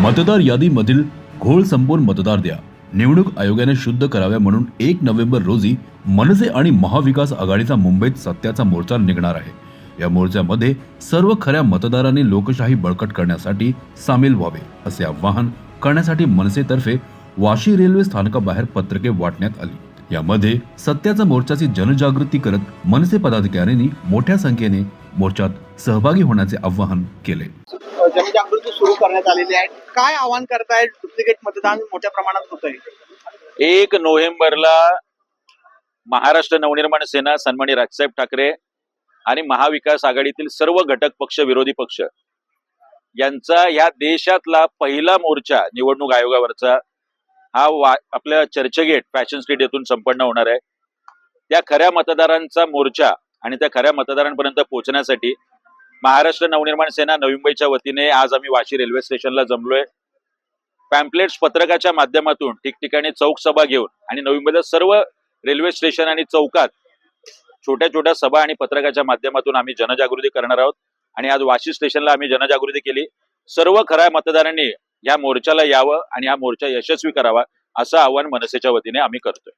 मतदार यादीमधील घोळ संपवून मतदार द्या. निवडणूक आयोगाने शुद्ध कराव्या म्हणून एक नोव्हेंबर रोजी मनसे आणि महाविकास आघाडीचा मुंबईत सत्याचा मोर्चा निघणार आहे. या मोर्चामध्ये सर्व खऱ्या मतदारांनी लोकशाही बळकट करण्यासाठी सामील व्हावे असे आवाहन करण्यासाठी मनसेतर्फे वाशी रेल्वे स्थानकाबाहेर पत्रके वाटण्यात आली. यामध्ये सत्याचा मोर्चाची जनजागृती करत मनसे पदाधिकाऱ्यांनी मोठ्या संख्येने मोर्चात सहभागी होण्याचे आवाहन केले. जनजागृती सुरू करण्यात आलेली आहे. काय आव्हान करताय? डुप्लिकेट मतदान मोठ्या प्रमाणात होत आहे एक नोव्हेंबरला महाराष्ट्र नवनिर्माण सेना सन्मानी राजसाहेब ठाकरे आणि महाविकास आघाडीतील सर्व घटक पक्ष विरोधी पक्ष यांचा या देशातला पहिला मोर्चा निवडणूक आयोगावरचा हा वा आपल्या चर्चगेट फॅशन स्ट्रीट येथून संपन्न होणार आहे. त्या खऱ्या मतदारांचा मोर्चा आणि त्या खऱ्या मतदारांपर्यंत पोहोचण्यासाठी महाराष्ट्र नवनिर्माण सेना नवी मुंबईच्या वतीने आज आम्ही वाशी रेल्वे स्टेशनला जमलोय. पॅम्पलेट्स पत्रकाच्या माध्यमातून ठिकठिकाणी चौक सभा घेऊन आणि नवी मुंबईच्या सर्व रेल्वे स्टेशन आणि चौकात छोट्या छोट्या सभा आणि पत्रकाच्या माध्यमातून आम्ही जनजागृती करणार आहोत. आणि आज वाशी स्टेशनला आम्ही जनजागृती केली. सर्व खऱ्या मतदारांनी या मोर्चाला यावं आणि हा मोर्चा यशस्वी करावा असं आवाहन मनसेच्या वतीने आम्ही करतोय.